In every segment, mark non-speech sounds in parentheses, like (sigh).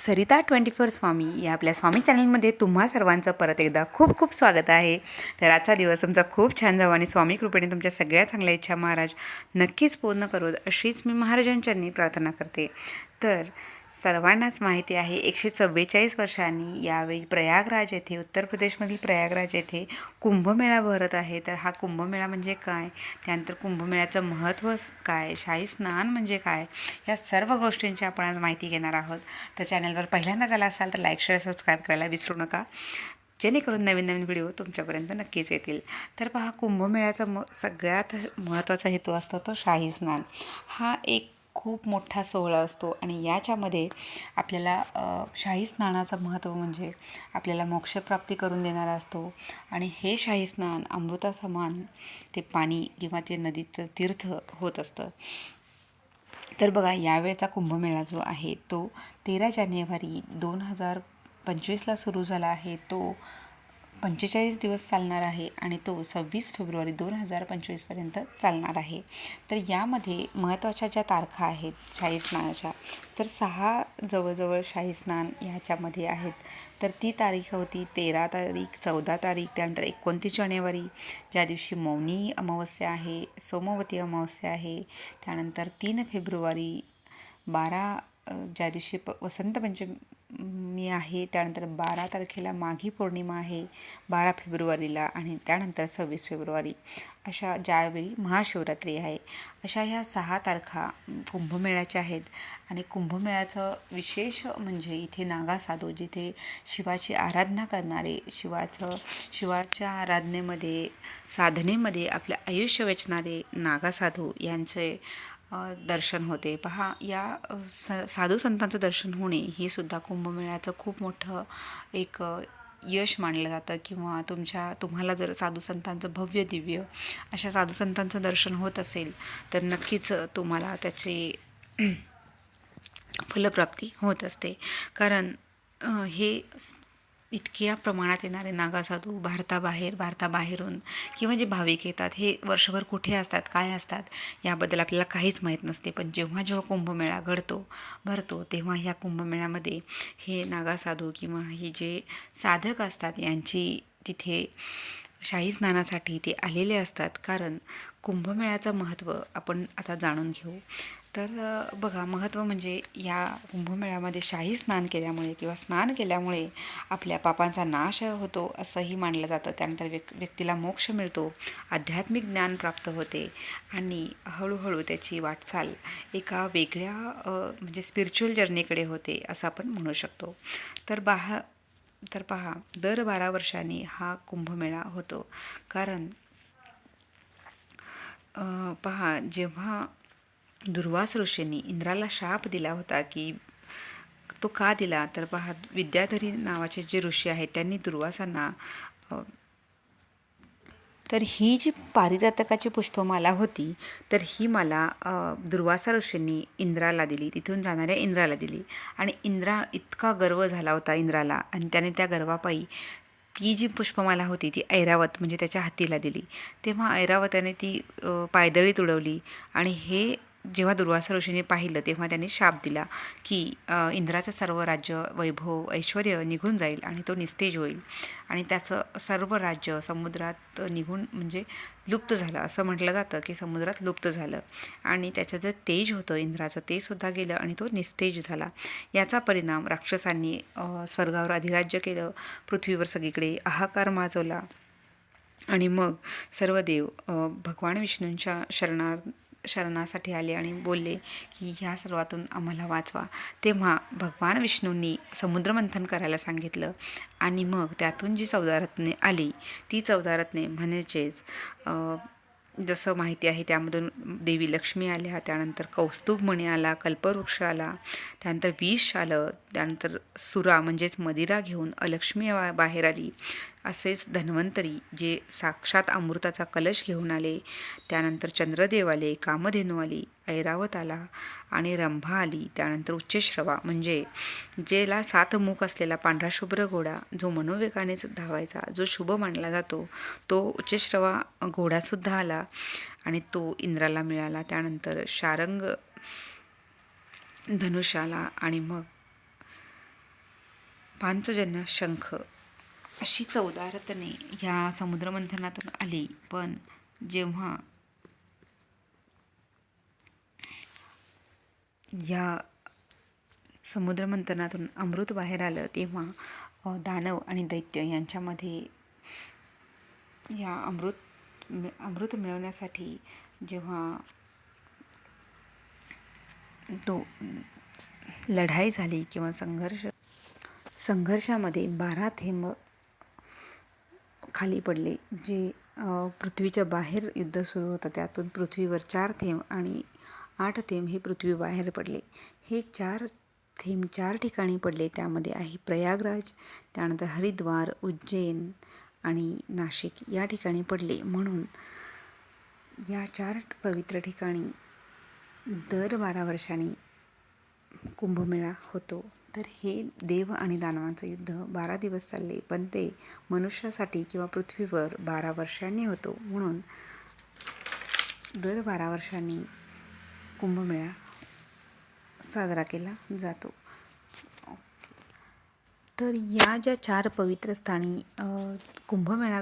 Sarita twenty four स्वामी या आपल्या स्वामी चॅनलमध्ये तुम्हा सर्वांचं परत एकदा खूप खूप स्वागत आहे. तर आजचा दिवस तुमचा खूप छान जावा आणि स्वामी कृपेने तुमच्या सगळ्या चांगल्या इच्छा महाराज नक्कीच पूर्ण करू अशीच मी महाराजांच्यांनी प्रार्थना करते. तर सर्वांनाच माहिती आहे. एकशे चव्वेचाळीस वर्षांनी यावेळी प्रयागराज येथे उत्तर प्रदेशमधील प्रयागराज येथे कुंभमेळा भरत आहे. तर हा कुंभमेळा म्हणजे काय? त्यानंतर कुंभमेळ्याचं महत्त्व काय? शाही स्नान म्हणजे काय? या सर्व गोष्टींची आपण आज माहिती घेणार आहोत. तर चॅनलवर पहिल्यांदाच आला असाल तर लाईक शेअर सबस्क्राईब करायला विसरू नका. जेणेकरून नवीन नवीन व्हिडिओ तुमच्यापर्यंत नक्कीच येतील. तर पहा कुंभमेळ्याचा म सगळ्यात महत्त्वाचा हेतू असतो तो शाही स्नान. हा एक खूप मोठा सोहळा असतो आणि याच्यामध्ये आपल्याला शाही स्नानाचं महत्त्व म्हणजे आपल्याला मोक्षप्राप्ती करून देणारा असतो. आणि हे शाही स्नान अमृतासमान ते पाणी किंवा ते नदीचं तीर्थ होत असतं. तर बघा यावेळचा कुंभमेळा जो आहे तो तेरा जानेवारी दोन हजार पंचवीसला सुरू झाला आहे. तो पंचेचाळीस दिवस चालणार आहे आणि तो सव्वीस फेब्रुवारी दोन हजार पंचवीसपर्यंत चालणार आहे. तर यामध्ये महत्त्वाच्या ज्या तारखा आहेत शाही स्नानाच्या तर सहा जवळजवळ शाही स्नान ह्याच्यामध्ये आहेत. तर ती तारीख होती तेरा तारीख चौदा तारीख त्यानंतर एकोणतीस जानेवारी ज्या दिवशी मौनी अमावस्या आहे सोमवती अमावस्या आहे त्यानंतर तीन फेब्रुवारी बारा ज्या दिवशी प वसंत पंचमी मी आहे त्यानंतर बारा तारखेला माघी पौर्णिमा आहे बारा फेब्रुवारीला आणि त्यानंतर सव्वीस फेब्रुवारी. अशा ज्यावेळी महाशिवरात्री आहे अशा ह्या सहा तारखा कुंभमेळ्याच्या आहेत. आणि कुंभमेळ्याचं विशेष म्हणजे इथे नागा साधू जिथे शिवाची आराधना करणारे शिवाचं शिवाच्या आराधनेमध्ये साधनेमध्ये आपलं आयुष्य वेचणारे नागा साधू यांचे दर्शन होते. पहा या स साधू संतांचं दर्शन होणे हे सुद्धा कुंभमेळ्याचं खूप मोठं एक यश मानलं जातं किंवा तुमच्या तुम्हाला जर साधू संतांचं भव्य दिव्य अशा साधू संतांचं दर्शन होत असेल तर नक्कीच तुम्हाला त्याचे (clears throat) फलप्राप्ती होत असते. कारण हे इतक्या प्रमाणात येणारे नागासाधू भारताबाहेर भारताबाहेरून किंवा जे भाविक येतात हे वर्षभर कुठे असतात काय असतात याबद्दल आपल्याला काहीच माहीत नसते. पण जेव्हा जेव्हा कुंभमेळा घडतो भरतो तेव्हा ह्या कुंभमेळ्यामध्ये हे नागासाधू किंवा हे जे साधक असतात यांची तिथे शाही स्नानासाठी ते आलेले असतात. कारण कुंभमेळ्याचं महत्त्व आपण आता जाणून घेऊ. तर बघा महत्त्व म्हणजे या कुंभमेळ्यामध्ये शाही स्नान केल्यामुळे किंवा स्नान केल्यामुळे आपल्या पापांचा नाश होतो असंही मानलं जातं. त्यानंतर व्यक् व्यक्तीला मोक्ष मिळतो आध्यात्मिक ज्ञान प्राप्त होते आणि हळूहळू त्याची वाटचाल एका वेगळ्या म्हणजे स्पिरिच्युअल जर्नीकडे होते असं आपण म्हणू शकतो. तर बाह तर पहा दर बारा वर्षांनी हा कुंभमेळा होतो. कारण पहा जेव्हा दुर्वास ऋषींनी इंद्राला शाप दिला होता की तो का दिला तर पहा विद्याधरी नावाचे जे ऋषी आहेत त्यांनी दुर्वासांना तर ही जी पारिजातकाची पुष्पमाला होती तर ही मला दुर्वासा ऋषींनी इंद्राला दिली तिथून जाणाऱ्या इंद्राला दिली. आणि इंद्रा इतका गर्व झाला होता इंद्राला आणि त्याने त्या गर्वापायी ती जी पुष्पमाला होती ती ऐरावत म्हणजे त्याच्या हातीला दिली. तेव्हा ऐरावताने ती पायदळी तुडवली आणि हे जेव्हा दुर्वासा ऋषीने पाहिलं तेव्हा त्यांनी शाप दिला की इंद्राचं सर्व राज्य वैभव ऐश्वर निघून जाईल आणि तो निस्तेज होईल. आणि त्याचं सर्व राज्य समुद्रात निघून म्हणजे लुप्त झालं. असं म्हटलं जातं की समुद्रात लुप्त झालं. आणि त्याचं जे तेज होतं इंद्राचं ते सुद्धा गेलं आणि तो निस्तेज झाला. याचा परिणाम राक्षसांनी स्वर्गावर अधिराज्य केलं. पृथ्वीवर सगळीकडे हाहाकार माजवला. आणि मग सर्व देव भगवान विष्णूंच्या शरणार शरणासाठी आले आणि बोलले की ह्या सर्वातून आम्हाला वाचवा. तेव्हा भगवान विष्णूंनी समुद्रमंथन करायला सांगितलं आणि मग त्यातून जी चौदा रत्ने आली ती चौदा रत्ने म्हणजेच जसं माहिती आहे त्यामधून देवी लक्ष्मी आल्या त्यानंतर कौस्तुभमणी आला कल्पवृक्ष आला त्यानंतर विष आलं त्यानंतर सुरा म्हणजेच मदिरा घेऊन अलक्ष्मी बाहेर आली. असेच धन्वंतरी जे साक्षात अमृताचा कलश घेऊन आले. त्यानंतर चंद्रदेव आले कामधेनू आली ऐरावत आला आणि रंभा आली. त्यानंतर उच्चश्रवा म्हणजे जेला सात मुख असलेला पांढरा शुभ्र घोडा जो मनोवेगानेच धावायचा जो शुभ मानला जातो तो उच्चश्रवा घोडासुद्धा आला आणि तो इंद्राला मिळाला. त्यानंतर शारंग धनुष्याला आणि मग पांचजन्य शंख अशी चौदा रत्ने ह्या समुद्रमंथनातून आली. पण जेव्हा या समुद्रमंथनातून अमृत बाहेर आलं तेव्हा दानव आणि दैत्य यांच्यामध्ये या अमृत अमृत मिळवण्यासाठी जेव्हा तो लढाई झाली किंवा संघर्ष संघर्षामध्ये बारा थेंब खाली पडले. जे पृथ्वीच्या बाहेर युद्ध सुरू होतं त्यातून पृथ्वीवर चार थेंब आणि आठ थेंब हे पृथ्वी बाहेर पडले. हे चार थेंब चार ठिकाणी पडले. त्यामध्ये आहे प्रयागराज त्यानंतर हरिद्वार उज्जैन आणि नाशिक या ठिकाणी पडले. म्हणून या चार पवित्र ठिकाणी दर बारा वर्षांनी कुंभमेळा होतो. तर हे देव आणि दानवांचं युद्ध बारा दिवस चालले पण ते मनुष्यासाठी किंवा पृथ्वीवर बारा वर्षांनी होतो. म्हणून दर बारा वर्षांनी कुंभमेळा साजरा केला जातो. तर या ज्या चार पवित्र स्थानी कुंभमेळा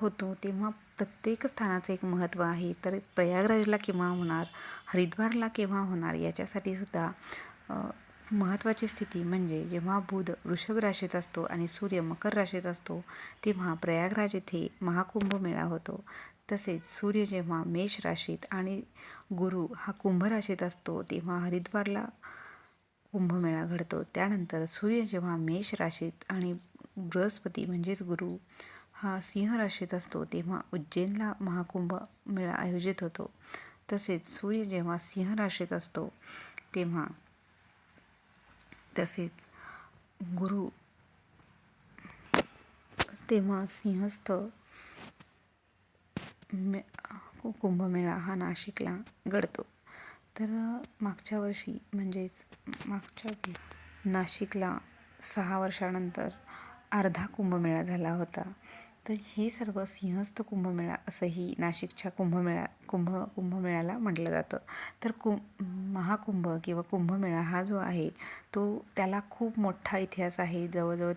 होतो तेव्हा प्रत्येक स्थानाचं एक महत्त्व आहे. तर प्रयागराजला केव्हा होणार हरिद्वारला केव्हा होणार याच्यासाठी सुद्धा महत्त्वाची स्थिती म्हणजे जेव्हा बुध वृषभ राशीत असतो आणि सूर्य मकर राशीत असतो तेव्हा प्रयागराज येथे महाकुंभमेळा होतो. तसेच सूर्य जेव्हा मेष राशीत आणि गुरु हा कुंभ राशीत असतो तेव्हा हरिद्वारला कुंभमेळा घडतो. त्यानंतर सूर्य जेव्हा मेष राशीत आणि बृहस्पती म्हणजेच गुरु हा सिंह राशीत असतो तेव्हा उज्जैनला महाकुंभ मेळा आयोजित होतो. तसेच सूर्य जेव्हा सिंह राशीत असतो तेव्हा तसेच गुरु तेव्हा सिंहस्थ मे कुंभमेळा हा नाशिकला घडतो. तर मागच्या वर्षी म्हणजेच मागच्या नाशिकला सहा वर्षानंतर अर्धा कुंभमेळा झाला होता. तर हे सर्व सिंहस्थ कुंभमेळा असंही नाशिकच्या कुंभमेळा कुंभ कुंभमेळ्याला म्हटलं जातं. तर कुं महाकुंभ किंवा कुंभमेळा हा जो आहे तो त्याला खूप मोठा इतिहास आहे. जवळजवळ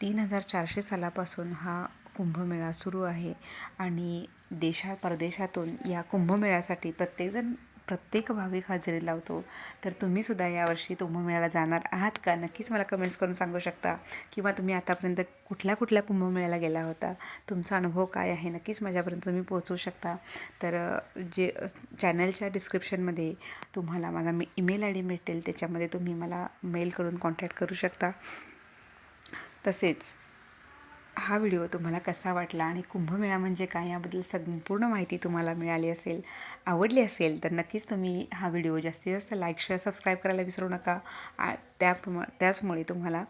तीन हजार चारशे सालापासून हा कुंभमेळा सुरू आहे. आणि देशा परदेशातून या कुंभमेळ्यासाठी प्रत्येकजण प्रत्येक भाविक हजेरी लावतो. तर तुम्हीसुद्धा यावर्षी कुंभमेळ्याला जाणार आहात का? नक्कीच मला कमेंट्स करून सांगू शकता. किंवा तुम्ही आतापर्यंत कुठल्या कुठल्या कुंभमेळ्याला गेला होता? तुमचा अनुभव काय आहे? नक्कीच माझ्यापर्यंत तुम्ही पोहोचवू शकता. तर जे चॅनलच्या डिस्क्रिप्शनमध्ये तुम्हाला माझा मी ईमेल आय डी भेटेल त्याच्यामध्ये तुम्ही मला मेल करून कॉन्टॅक्ट करू शकता. तसेच हा व्हिडिओ तुम्हाला कसा वाटला आणि कुंभमेळा म्हणजे काय याबद्दल संपूर्ण माहिती तुम्हाला मिळाली असेल आवडली असेल तर नक्कीच तुम्ही हा व्हिडिओ जास्तीत जास्त लाईक शेअर सबस्क्राईब करायला विसरू नका. आ त्याप्रमा त्याचमुळे तुम्हाला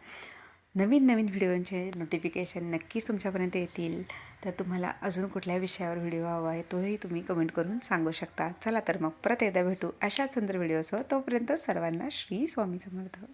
नवीन नवीन व्हिडिओंचे नोटिफिकेशन नक्कीच तुमच्यापर्यंत येतील. तर तुम्हाला अजून कुठल्या विषयावर व्हिडिओ हवा आहे तोही तुम्ही कमेंट करून सांगू शकता. चला तर मग परत एकदा भेटू अशाच सुंदर व्हिडिओसह तोपर्यंत सर्वांना श्री स्वामी समर्थ.